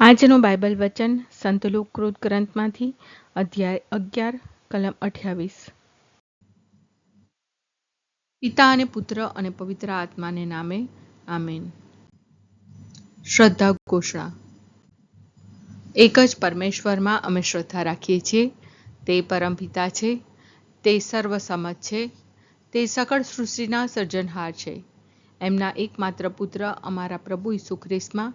આજનું બાઇબલ વચન સંત લુકૃત ગ્રંથમાંથી અધ્યાય અગિયાર, કલમ અઠ્યાવીસ. પિતા અને પુત્ર અને પવિત્ર આત્માને નામે, આમેન. શ્રદ્ધા ઘોષણા. એક જ પરમેશ્વરમાં અમે શ્રદ્ધા રાખીએ છીએ, તે પરમપિતા છે, તે સર્વસમજ છે, તે સકળ સૃષ્ટિના સર્જનહાર છે. એમના એકમાત્ર પુત્ર અમારા પ્રભુ ઈસુ ખ્રિસ્તમાં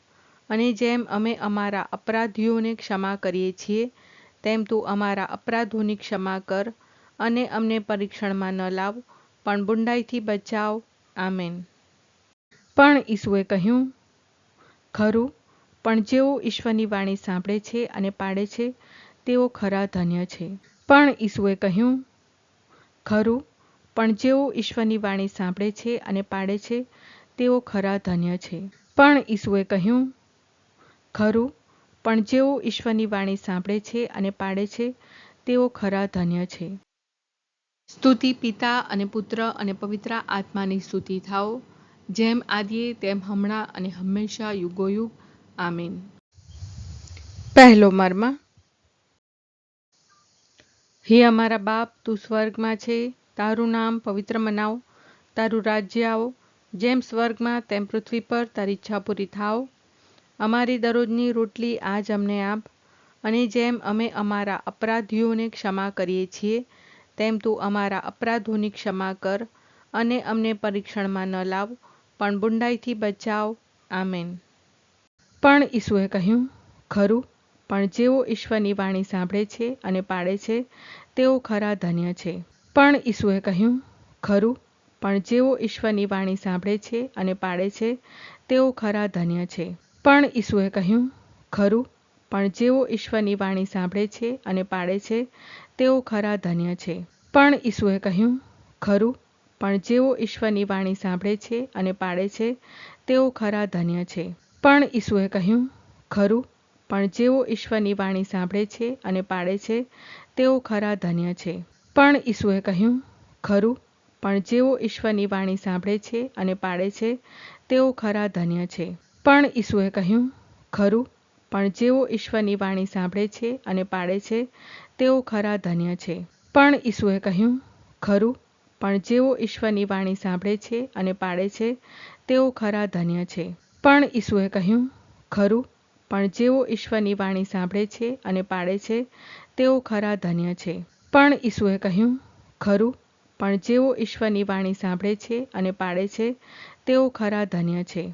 અને જેમ અમે અમારા અપરાધીઓને ક્ષમા કરીએ છીએ, તેમ તું અમારા અપરાધોની ક્ષમા કર અને અમને પરીક્ષણમાં ન લાવ, પણ બુંડાઈથી બચાવ. આમેન. પણ ઈસુએ કહ્યું, ખરું, પણ જેઓ ઈશ્વરની વાણી સાંભળે છે અને પાડે છે, તેઓ ખરા ધન્ય છે. પણ ઈસુએ કહ્યું, ખરું, પણ જેઓ ઈશ્વરની વાણી સાંભળે છે અને પાડે છે, તેઓ ખરા ધન્ય છે. પણ ઈસુએ કહ્યું ખરું, પણ જેઓ ઈશ્વરની વાણી સાંભળે છે અને પાડે છે, તેઓ ખરા ધન્ય છે. સ્તુતિ પિતા અને પુત્ર અને પવિત્ર આત્માની સ્તુતિ થાઓ, જેમ આદિએ તેમ હમણાં અને હંમેશા યુગોયુગ. આમીન. પહેલો મર્મ. હે અમારા બાપ, તું સ્વર્ગમાં છે, તારું નામ પવિત્ર મનાવ, તારું રાજ્ય આવો, જેમ સ્વર્ગમાં તેમ પૃથ્વી પર તારી ઈચ્છા પૂરી થાવ અમારી દરરોજની રોટલી આજ અમને આપ અને જેમ અમે અમારા અપરાધીઓને ક્ષમા કરીએ છીએ, તેમ તું અમારા અપરાધોની ક્ષમા કર અને અમને પરીક્ષણમાં ન લાવ, પણ બુંડાઈથી બચાવ. આમેન. પણ ઈસુએ કહ્યું, ખરું, પણ જેઓ ઈશ્વરની વાણી સાંભળે છે અને પાડે છે, તેઓ ખરા ધન્ય છે. પણ ઈસુએ કહ્યું, ખરું, પણ જેઓ ઈશ્વરની વાણી સાંભળે છે અને પાડે છે, તેઓ ખરા ધન્ય છે. પણ ઈસુએ કહ્યું, ખરું, પણ જેઓ ઈશ્વરની વાણી સાંભળે છે અને પાડે છે, તેઓ ખરા ધન્ય છે. પણ ઈસુએ કહ્યું, ખરું, પણ જેઓ ઈશ્વરની વાણી સાંભળે છે અને પાડે છે, તેઓ ખરા ધન્ય છે. પણ ઈસુએ કહ્યું, ખરું, પણ જેઓ ઈશ્વરની વાણી સાંભળે છે અને પાડે છે, તેઓ ખરા ધન્ય છે. પણ ઈસુએ કહ્યું, ખરું, પણ જેઓ ઈશ્વરની વાણી સાંભળે છે અને પાડે છે, તેઓ ખરા ધન્ય છે. પણ ઈસુએ કહ્યું, ખરું, પણ જેઓ ઈશ્વરની વાણી સાંભળે છે અને પાડે છે, તેઓ ખરા ધન્ય છે. પણ ઈસુએ કહ્યું, ખરું, પણ જેઓ ઈશ્વરની વાણી સાંભળે છે અને પાડે છે, તેઓ ખરા ધન્ય છે. પણ ઈસુએ કહ્યું, ખરું, પણ જેઓ ઈશ્વરની વાણી સાંભળે છે અને પાડે છે, તેઓ ખરા ધન્ય છે. પણ ઈસુએ કહ્યું, ખરું, પણ જેઓ ઈશ્વરની વાણી સાંભળે છે અને પાડે છે, તેઓ ખરા ધન્ય છે.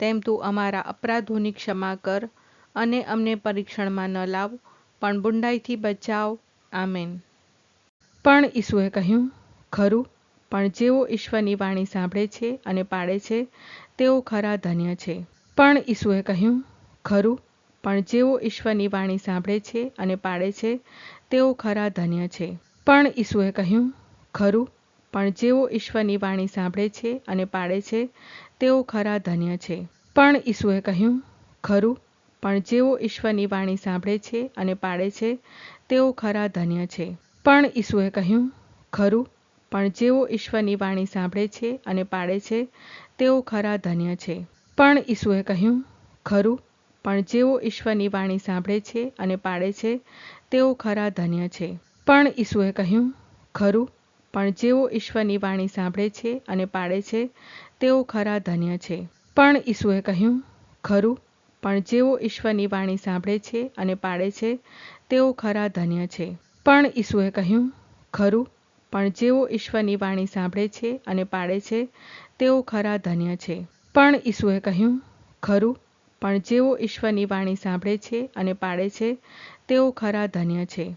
તેમ તું અમારા અપરાધોની ક્ષમા કર અને અમને પરીક્ષણમાં ન લાવ, પણ બુંડાઈથી બચાવ. આમેન. પણ ઈસુએ કહ્યું, ખરું, પણ જેઓ ઈશ્વરની વાણી સાંભળે છે અને પાડે છે, તેઓ ખરા ધન્ય છે. પણ ઈસુએ કહ્યું, ખરું, પણ જેઓ ઈશ્વરની વાણી સાંભળે છે અને પાડે છે, તેઓ ખરા ધન્ય છે. પણ ઈસુએ કહ્યું, ખરું પણ જેઓ ઈશ્વરની વાણી સાંભળે છે અને પાડે છે, તેઓ ખરા ધન્ય છે. પણ ઈસુએ કહ્યું, ખરું, પણ જેઓ ઈશ્વરની વાણી સાંભળે છે અને પાળે છે, તેઓ ખરા ધન્ય છે. પણ ઈસુએ કહ્યું, ખરું, પણ જેઓ ઈશ્વરની વાણી સાંભળે છે અને પાળે છે, તેઓ ખરા ધન્ય છે. પણ ઈસુએ કહ્યું, ખરું, પણ જેઓ ઈશ્વરની વાણી સાંભળે છે અને પાળે છે, તેઓ ખરા ધન્ય છે. પણ ઈસુએ કહ્યું, ખરું પણ જેઓ ઈશ્વરની વાણી સાંભળે છે અને પાળે છે, તેઓ ખરા ધન્ય છે. પણ ઈસુએ કહ્યું, ખરું, પણ જેઓ ઈશ્વરની વાણી સાંભળે છે અને પાળે છે, તેઓ ખરા ધન્ય છે. પણ ઈસુએ કહ્યું, ખરું, પણ જેઓ ઈશ્વરની વાણી સાંભળે છે અને પાળે છે, તેઓ ખરા ધન્ય છે. પણ ઈસુએ કહ્યું, ખરું, પણ જેઓ ઈશ્વરની વાણી સાંભળે છે અને પાળે છે, તેઓ ખરા ધન્ય છે.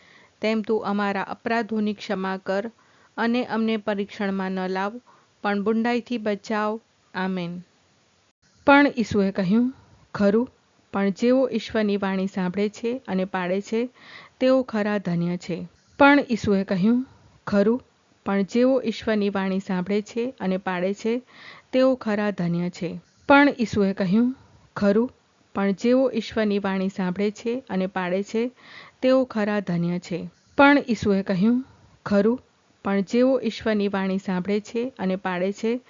તેમ તું અમારા અપરાધોની ક્ષમા કર અને અમને પરીક્ષણમાં ન લાવ, પણ બુંડાઈથી બચાવ. આમેન. પણ ઈસુએ કહ્યું, ખરું, પણ જેઓ ઈશ્વરની વાણી સાંભળે છે અને પાળે છે, તેઓ ખરા ધન્ય છે. પણ ઈસુએ કહ્યું, ખરું, પણ જેઓ ઈશ્વરની વાણી સાંભળે છે અને પાડે છે, તેઓ ખરા ધન્ય છે. પણ ઈસુએ કહ્યું, ખરું, પણ જેઓ ઈશ્વરની વાણી સાંભળે છે અને પાળે છે તેઓ ખરા ધન્ય છે. પણ ઈસુએ કહ્યું, ખરું, પણ જેઓ ઈશ્વરની વાણી સાંભળે છે અને પાળે છે,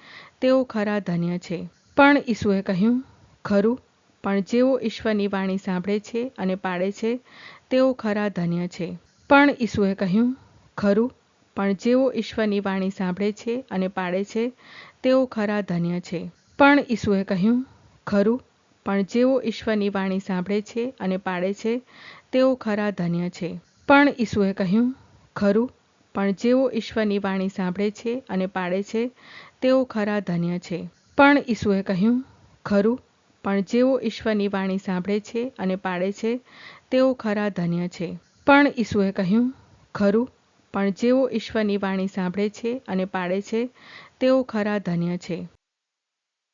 તેઓ ખરા ધન્ય છે. પણ ઈસુએ કહ્યું, ખરું, પણ જેઓ ઈશ્વરની વાણી સાંભળે છે અને પાળે છે, તેઓ ખરા ધન્ય છે. પણ ઈસુએ કહ્યું, ખરું, પણ જેઓ ઈશ્વરની વાણી સાંભળે છે અને પાળે છે, તેઓ ખરા ધન્ય છે. પણ ઈસુએ કહ્યું, ખરું પણ જેઓ ઈશ્વરની વાણી સાંભળે છે અને પાળે છે, તેઓ ખરા ધન્ય છે. પણ ઈસુએ કહ્યું, ખરું, પણ જેઓ ઈશ્વરની વાણી સાંભળે છે અને પાળે છે, તેઓ ખરા ધન્ય છે. પણ ઈસુએ કહ્યું, ખરું, પણ જેઓ ઈશ્વરની વાણી સાંભળે છે અને પાળે છે, તેઓ ખરા ધન્ય છે. પણ ઈસુએ કહ્યું, ખરું, પણ જેઓ ઈશ્વરની વાણી સાંભળે છે અને પાળે છે, તેઓ ખરા ધન્ય છે.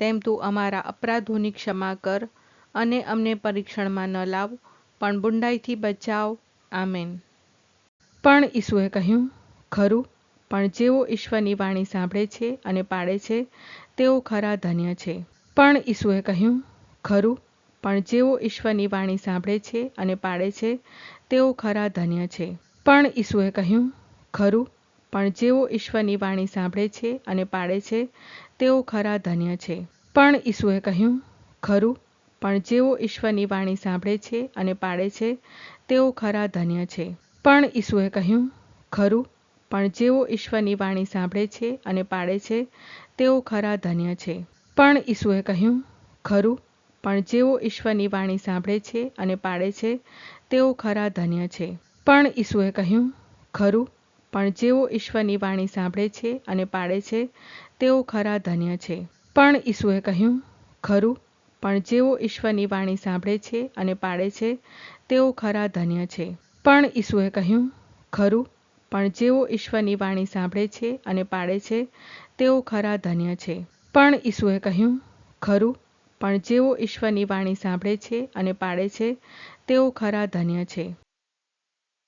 તેમ તું અમારા અપરાધોની ક્ષમા કર અને અમને પરીક્ષણમાં ન લાવ, પણ બુંડાઈથી બચાવ. આમેન. પણ ઈસુએ કહ્યું, ખરું, પણ જેઓ ઈશ્વરની વાણી સાંભળે છે અને પાળે છે, તેઓ ખરા ધન્ય છે. પણ ઈસુએ કહ્યું, ખરું, પણ જેઓ ઈશ્વરની વાણી સાંભળે છે અને પાળે છે, તેઓ ખરા ધન્ય છે. પણ ઈસુએ કહ્યું, ખરું પણ જેઓ ઈશ્વરની વાણી સાંભળે છે અને પાળે છે, તેઓ ખરા ધન્ય છે. પણ ઈસુએ કહ્યું, ખરું, પણ જેઓ ઈશ્વરની વાણી સાંભળે છે અને પાળે છે, તેઓ ખરા ધન્ય છે. પણ ઈસુએ કહ્યું, ખરું, પણ જેઓ ઈશ્વરની વાણી સાંભળે છે અને પાળે છે, તેઓ ખરા ધન્ય છે. પણ ઈસુએ કહ્યું, ખરું, પણ જેઓ ઈશ્વરની વાણી સાંભળે છે અને પાળે છે, તેઓ ખરા ધન્ય છે. પણ ઈસુએ કહ્યું, ખરું પણ જેઓ ઈશ્વરની વાણી સાંભળે છે અને પાળે છે, તેઓ ખરા ધન્ય છે. પણ ઈસુએ કહ્યું, ખરું, પણ જેઓ ઈશ્વરની વાણી સાંભળે છે અને પાળે છે, તેઓ ખરા ધન્ય છે. પણ ઈસુએ કહ્યું, ખરું, પણ જેઓ ઈશ્વરની વાણી સાંભળે છે અને પાળે છે, તેઓ ખરા ધન્ય છે. પણ ઈસુએ કહ્યું, ખરું, પણ જેઓ ઈશ્વરની વાણી સાંભળે છે અને પાળે છે, તેઓ ખરા ધન્ય છે.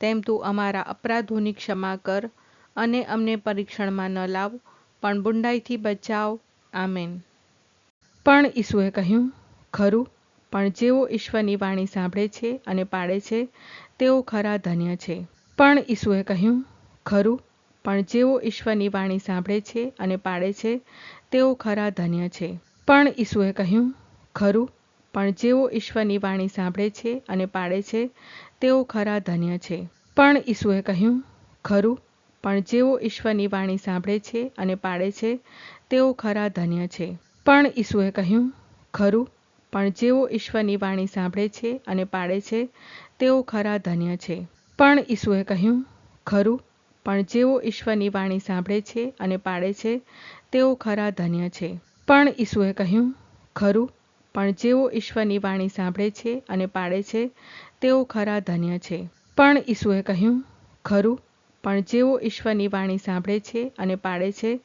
તેમ તું અમારા અપરાધોની ક્ષમા કર અને અમને પરીક્ષણમાં ન લાવ, પણ બુંડાઈથી બચાવ. આમેન. પણ ઈસુએ કહ્યું, ખરું, પણ જેઓ ઈશ્વરની વાણી સાંભળે છે અને પાળે છે, તેઓ ખરા ધન્ય છે. પણ ઈસુએ કહ્યું, ખરું, પણ જેઓ ઈશ્વરની વાણી સાંભળે છે અને પાળે છે, તેઓ ખરા ધન્ય છે. પણ ઈસુએ કહ્યું, ખરું પણ જેઓ ઈશ્વરની વાણી સાંભળે છે અને પાળે છે, તેઓ ખરા ધન્ય છે. પણ ઈસુએ કહ્યું, ખરું, પણ જેઓ ઈશ્વરની વાણી સાંભળે છે અને પાળે છે, તેઓ ખરા ધન્ય છે. પણ ઈસુએ કહ્યું, ખરું, પણ જેઓ ઈશ્વરની વાણી સાંભળે છે અને પાળે છે, તેઓ ખરા ધન્ય છે. પણ ઈસુએ કહ્યું, ખરું, પણ જેઓ ઈશ્વરની વાણી સાંભળે છે અને પાળે છે, તેઓ ખરા ધન્ય છે. પણ ઈસુએ કહ્યું, ખરું પણ જેઓ ઈશ્વરની વાણી સાંભળે છે અને પાળે છે, તેઓ ખરા ધન્ય છે. પણ ઈસુએ કહ્યું, ખરું, પણ જેઓ ઈશ્વરની વાણી સાંભળે છે અને પાળે છે,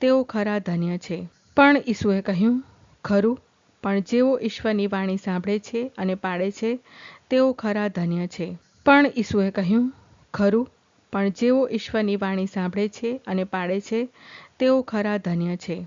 તેઓ ખરા ધન્ય છે. પણ ઈસુએ કહ્યું, ખરું, પણ જેઓ ઈશ્વરની વાણી સાંભળે છે અને પાળે છે, તેઓ ખરા ધન્ય છે. પણ ઈસુએ કહ્યું, ખરું, પણ જેઓ ઈશ્વરની વાણી સાંભળે છે અને પાળે છે, તેઓ ખરા ધન્ય છે.